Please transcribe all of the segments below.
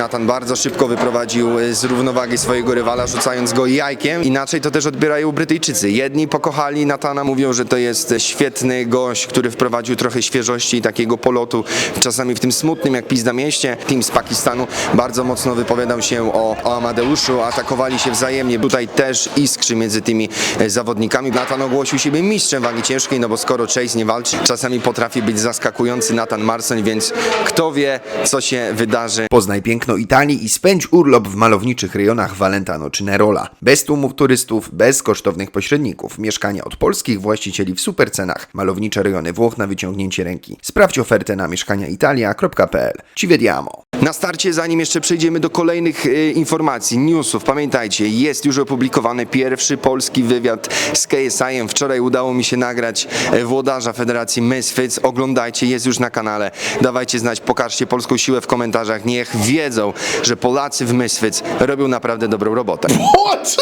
Natan bardzo szybko wyprowadził e, z równowagi swojego rywala, rzucając go jajkiem. Inaczej to też odbierają Brytyjczycy. Jedni pokochali Natana, mówią, że to jest świetny gość, który wprowadził trochę świeżości i takiego polotu, czasami w tym smutnym, jak pizda mieście. Team z Pakistanu bardzo mocno wypowiadał się o, o Amadeuszu, atakowali się wzajemnie. Tutaj też iskrzy między tymi e, zawodnikami. Natan ogłosił siebie mistrzem wagi ciężkiej, no bo skoro Chase nie walczy, czasami potrafi być zaskakujący Natan Marson, więc kto wie, co się wydarzy. Poznaj piękno Italii i spędź urlop w malowniczych rejonach Valentano czy Nerola. Bez tłumów turystów, bez kosztownych pośredników. Mieszkania od polskich właścicieli w supercenach. Malownicze rejony Włoch na wyciągnięcie ręki. Sprawdź ofertę na mieszkaniaitalia.pl. Ci vediamo. Na starcie, zanim jeszcze przejdziemy do kolejnych e, informacji, newsów, pamiętajcie, jest już opublikowany pierwszy polski wywiad z KSI-em. Wczoraj udało mi się nagrać e, włodarza Federacji Misfits. Oglądajcie, jest już na kanale. Dawajcie znać, pokażcie polską siłę w komentarzach. Niech wiedzą, że Polacy w Misfits robią naprawdę dobrą robotę. What?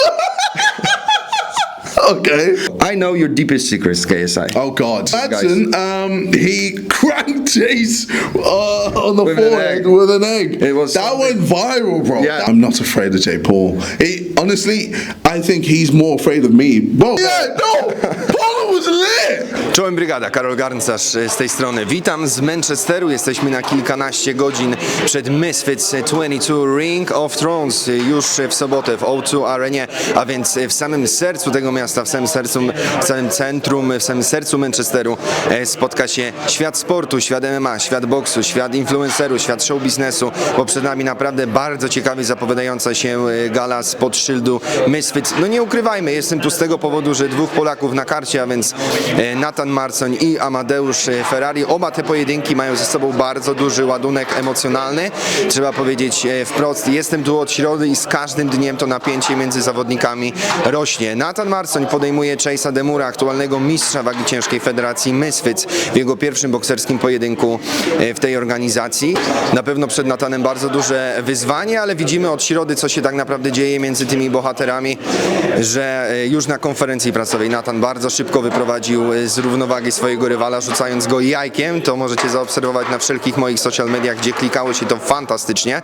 okay. I know your deepest secrets, KSI. Oh God. Madsen, um, he cranked Chase uh, on the With an forehead egg. with an egg. It was that something. went viral, bro. Yeah. I'm not afraid of Jay Paul. He, honestly, I think he's more afraid of me. Bro. Yeah, no. Paul was lit. Czołem brygada, Karol Garncarz z tej strony. Witam z Manchesteru. Jesteśmy na kilkanaście godzin przed Misfits 22 Ring of Thrones już w sobotę w O2 Arenie, a więc w samym sercu tego miasta, w samym sercu, w samym centrum, w samym sercu Manchesteru e, spotka się świat sportu, świat MMA, świat boksu, świat influencerów, świat show biznesu, bo przed nami naprawdę bardzo ciekawie zapowiadająca się e, gala spod szyldu Misfits. No nie ukrywajmy, jestem tu z tego powodu, że dwóch Polaków na karcie, a więc e, Nathan Marcoń i Amadeusz Ferrari. Oba te pojedynki mają ze sobą bardzo duży ładunek emocjonalny. Trzeba powiedzieć wprost, jestem tu od środy i z każdym dniem to napięcie między zawodnikami rośnie. Nathan Marcoń podejmuje Chase'a Demura, aktualnego mistrza wagi ciężkiej Federacji Misfits w jego pierwszym bokserskim pojedynku e, w tej organizacji. Na pewno przed Natanem bardzo duże wyzwanie, ale widzimy od środy, co się tak naprawdę dzieje między tymi bohaterami, że e, już na konferencji prasowej Natan bardzo szybko wyprowadził e, z równowagi swojego rywala, rzucając go jajkiem. To możecie zaobserwować na wszelkich moich social mediach, gdzie klikało się to fantastycznie.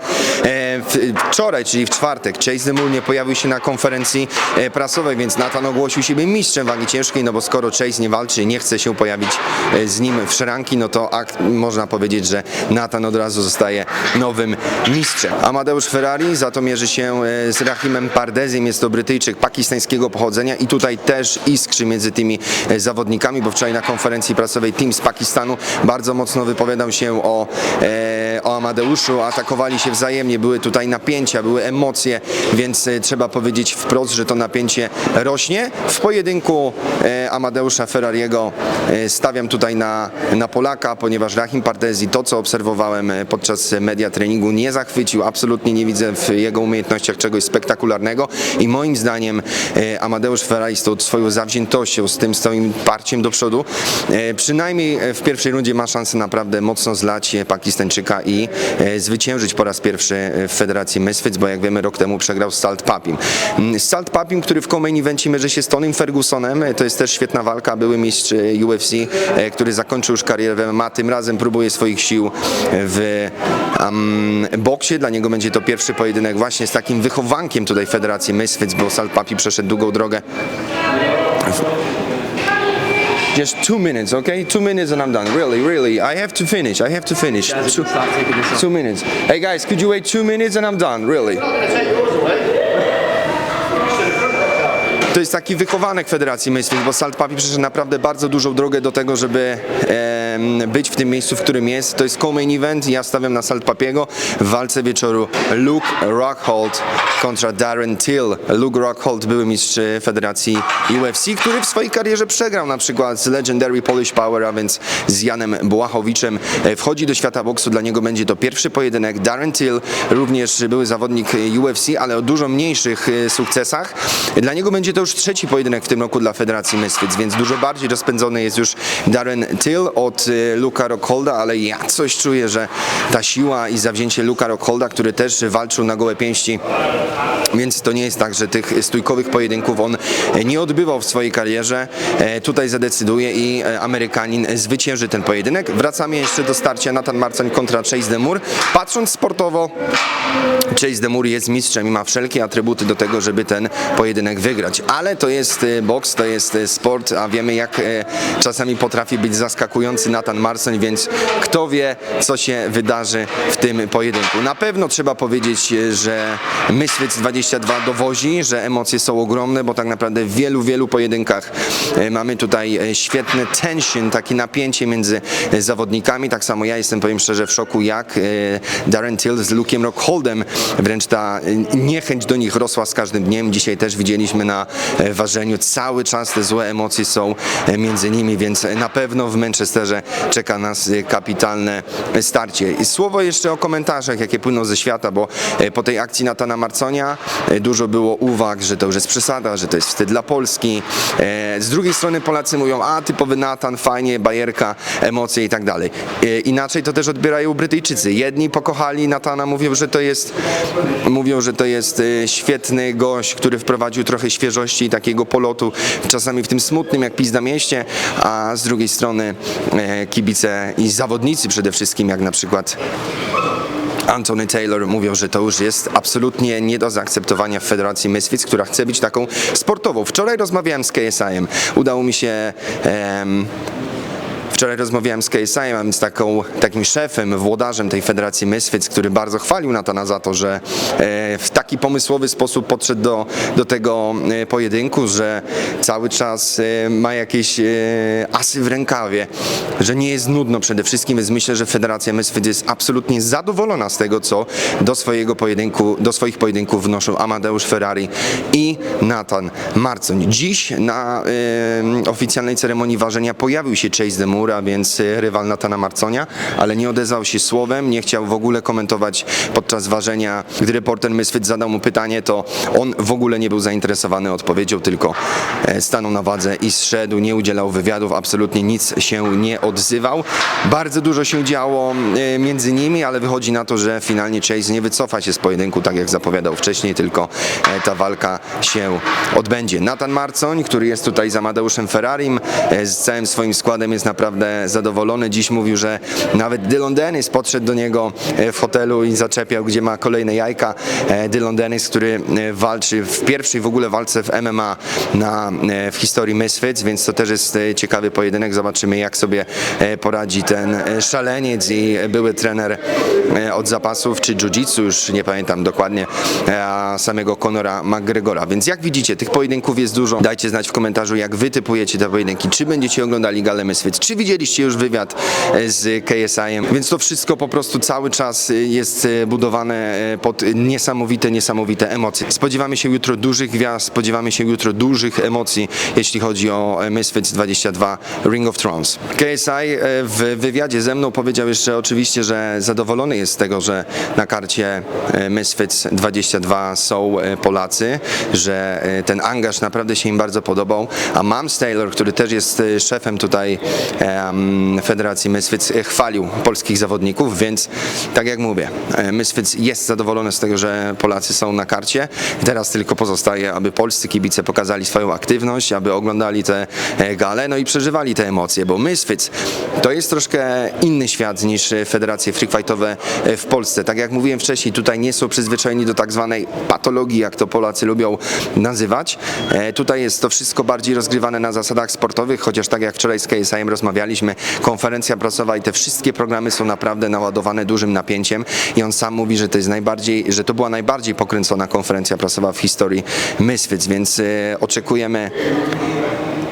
Wczoraj, czyli w czwartek, Chase Demul nie pojawił się na konferencji prasowej, więc Natan ogłosił siebie mistrzem wagi ciężkiej, no bo skoro Chase nie walczy, nie chce się pojawić e, z nim w szranki, no to można powiedzieć, że Natan od razu zostaje nowym mistrzem. Amadeusz Ferrari za to mierzy się e, z Rahimem Pardeziem, jest to Brytyjczyk pakistańskiego pochodzenia i tutaj też iskrzy między tymi e, zawodnikami, bo wczoraj na konferencji prasowej team z Pakistanu bardzo mocno wypowiadał się o, e, o Amadeuszu, atakowali się wzajemnie, były tutaj napięcia, były emocje, więc e, trzeba powiedzieć wprost, że to napięcie rośnie. W pojedynku e, Amadeusza Ferrariego e, stawiam tutaj na, na Polaka, ponieważ Rahim Pardezi, to co obserwowałem podczas media treningu nie zachwycił, absolutnie nie widzę w jego umiejętnościach czegoś spektakularnego i moim zdaniem Amadeusz Ferrari z tą swoją zawziętością, z tym swoim parciem do przodu, przynajmniej w pierwszej rundzie ma szansę naprawdę mocno zlać Pakistańczyka i e, zwyciężyć po raz pierwszy e, w Federacji Misfits, bo jak wiemy rok temu przegrał z Salt Papim. Mm, Salt Papim, który w co-main mierzy się z Tonym Fergusonem, e, to jest też świetna walka, były mistrz UFC, który zakończył już karierę w MMA, tym razem próbuje swoich sił w um, boksie, dla niego będzie to pierwszy pojedynek właśnie z takim wychowankiem tutaj Federacji Misfits, bo Salt Papi przeszedł długą drogę Just two minutes, okay? Two minutes and I'm done. Really, really. I have to finish. I have to finish. Two, two minutes. Hey guys, could you wait two minutes and I'm done? Really. To jest taki wychowanek Federacji Misfits, bo Salt Papi przeszedł naprawdę bardzo dużą drogę do tego, żeby em, być w tym miejscu, w którym jest. To jest co-main event. Ja stawiam na Salt Papiego w walce wieczoru Luke Rockhold kontra Darren Till. Luke Rockhold były mistrz Federacji UFC, który w swojej karierze przegrał na przykład z Legendary Polish Power, a więc z Janem Błachowiczem. E, Wchodzi do świata boksu, dla niego będzie to pierwszy pojedynek. Darren Till również były zawodnik UFC, ale o dużo mniejszych e, sukcesach. Dla niego będzie to już trzeci pojedynek w tym roku dla Federacji Misfits, więc dużo bardziej rozpędzony jest już Darren Till od Luka Rockholda, ale ja coś czuję, że ta siła i zawzięcie Luka Rockholda, który też walczył na gołe pięści, więc to nie jest tak, że tych stójkowych pojedynków on nie odbywał w swojej karierze. E, Tutaj zadecyduje i e, Amerykanin zwycięży ten pojedynek. Wracamy jeszcze do starcia Nathan Marcoń kontra Chase Demur. Patrząc sportowo, Chase Demur jest mistrzem i ma wszelkie atrybuty do tego, żeby ten pojedynek wygrać. Ale to jest e, boks, to jest sport, a wiemy jak czasami potrafi być zaskakujący Nathan Marcoń, więc kto wie, co się wydarzy w tym pojedynku. Na pewno trzeba powiedzieć, e, że Misfits 22 dowozi, że emocje są ogromne, bo tak naprawdę w wielu, wielu pojedynkach e, mamy tutaj e, świetny tension, takie napięcie między zawodnikami. Tak samo ja jestem, powiem szczerze, w szoku, jak Darren Till z Luke'em Rockholdem, wręcz ta niechęć do nich rosła z każdym dniem. Dzisiaj też widzieliśmy na ważeniu, cały czas te złe emocje są między nimi, więc na pewno w Manchesterze czeka nas e, kapitalne starcie. I słowo jeszcze o komentarzach, jakie płyną ze świata, bo e, po tej akcji Natana Marconia e, dużo było uwag, że to już jest przesada, że to jest wstyd dla Polski. Z drugiej strony Polacy mówią, a typowy Natan, fajnie, bajerka, emocje i tak dalej. Inaczej to też odbierają Brytyjczycy. Jedni pokochali Natana, mówią, że to jest, mówią, że to jest świetny gość, który wprowadził trochę świeżości i takiego polotu, czasami w tym smutnym jak pizda mieście, a z drugiej strony kibice i zawodnicy przede wszystkim, jak na przykład Anthony Taylor mówią, że to już jest absolutnie nie do zaakceptowania w Federacji Misfits, która chce być taką sportową. Wczoraj rozmawiałem z KSI-em. Udało mi się... em, Wczoraj rozmawiałem z KSI-em, więc taką, takim szefem, włodarzem tej Federacji Misfits, który bardzo chwalił Natana za to, że e, w taki pomysłowy sposób podszedł do, do tego e, pojedynku, że cały czas e, ma jakieś asy w rękawie, że nie jest nudno przede wszystkim, więc myślę, że Federacja Misfits jest absolutnie zadowolona z tego, co do swojego pojedynku, do swoich pojedynków wnoszą Amadeusz Ferrari i Nathan Marcoń. Dziś na e, oficjalnej ceremonii ważenia pojawił się Chase Demura, więc e, rywal Natana Marconia, ale nie odezwał się słowem, nie chciał w ogóle komentować podczas ważenia. Gdy reporter Misfit zadał mu pytanie, to on w ogóle nie był zainteresowany odpowiedzią, tylko e, stanął na wadze i zszedł, nie udzielał wywiadów, absolutnie nic się nie odzywał. Bardzo dużo się działo e, między nimi, ale wychodzi na to, że finalnie Chase nie wycofa się z pojedynku, tak jak zapowiadał wcześniej, tylko e, ta walka się odbędzie. Nathan Marcoń, który jest tutaj z Amadeuszem Ferrarim, z całym swoim składem jest naprawdę zadowolony. Dziś mówił, że nawet Dylan Dennis podszedł do niego e, w hotelu i zaczepiał, gdzie ma kolejne jajka. E, Dylan Dennis, który e, walczy w pierwszej w ogóle walce w MMA na, w historii Misfits, więc to też jest ciekawy pojedynek. Zobaczymy, jak sobie poradzi ten szaleniec i były trener od zapasów, czy jiu-jitsu, już nie pamiętam dokładnie, samego Conora McGregora. Więc jak widzicie, tych pojedynków jest dużo. Dajcie znać w komentarzu, jak wy typujecie te pojedynki. Czy będziecie oglądali Galę Misfits, czy widzieliście już wywiad e, z KSI-em. Więc to wszystko po prostu cały czas e, jest e, budowane pod niesamowite, niesamowite emocje. Spodziewamy się jutro dużych gwiazd, spodziewamy się jutro dużych emocji, jeśli chodzi o Misfits 22 Ring of Thrones. KSI w wywiadzie ze mną powiedział jeszcze oczywiście, że zadowolony jest z tego, że na karcie Misfits 22 są Polacy, że ten angaż naprawdę się im bardzo podobał, a Mams Taylor, który też jest szefem tutaj Federacji e, chwalił polskich zawodników, więc tak jak mówię, e, Misfits jest zadowolony z tego, że Polacy są na karcie. Teraz tylko pozostaje, aby polscy kibice pokazali swoją aktywność, aby oglądali te e, gale, no i przeżywali te emocje, bo Misfits to jest troszkę inny świat niż federacje freakfightowe e, w Polsce. Tak jak mówiłem wcześniej, tutaj nie są przyzwyczajeni do tak zwanej patologii, jak to Polacy lubią nazywać. Tutaj jest to wszystko bardziej rozgrywane na zasadach sportowych, chociaż tak jak wczoraj z KSI-em rozmawialiśmy, konferencja prasowa i te wszystkie programy są naprawdę naładowane dużym napięciem i on sam mówi, że to jest najbardziej, że to była najbardziej pokręcona konferencja prasowa w historii Misfits, więc e, oczekujemy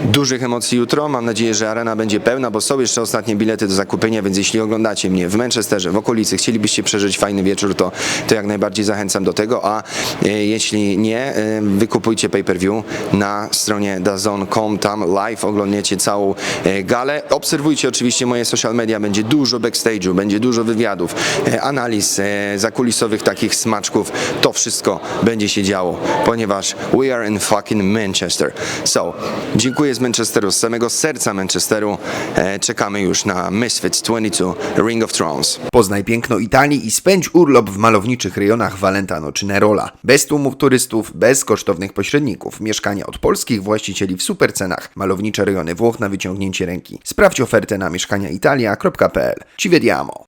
dużych emocji jutro. Mam nadzieję, że arena będzie pełna, bo są jeszcze ostatnie bilety do zakupienia, więc jeśli oglądacie mnie w Manchesterze, w okolicy, chcielibyście przeżyć fajny wieczór, to, to jak najbardziej zachęcam do tego, a e, jeśli nie, e, wykupujcie pay-per-view na stronie dazon.com, tam live oglądniecie całą e, galę. Obserwujcie oczywiście moje social media, będzie dużo backstage'u, będzie dużo wywiadów, analiz zakulisowych takich smaczków, to wszystko będzie się działo, ponieważ we are in fucking Manchester. So, dziękuję z Manchesteru, z samego serca Manchesteru. E, czekamy już na Misfits 22 Ring of Thrones. Poznaj piękno Italii i spędź urlop w malowniczych rejonach Valentano czy Nerola. Bez tłumów turystów, bez kosztownych pośredników. Mieszkania od polskich właścicieli w supercenach. Malownicze rejony Włoch na wyciągnięcie ręki. Sprawdź ofertę na mieszkaniaitalia.pl. Ci vediamo!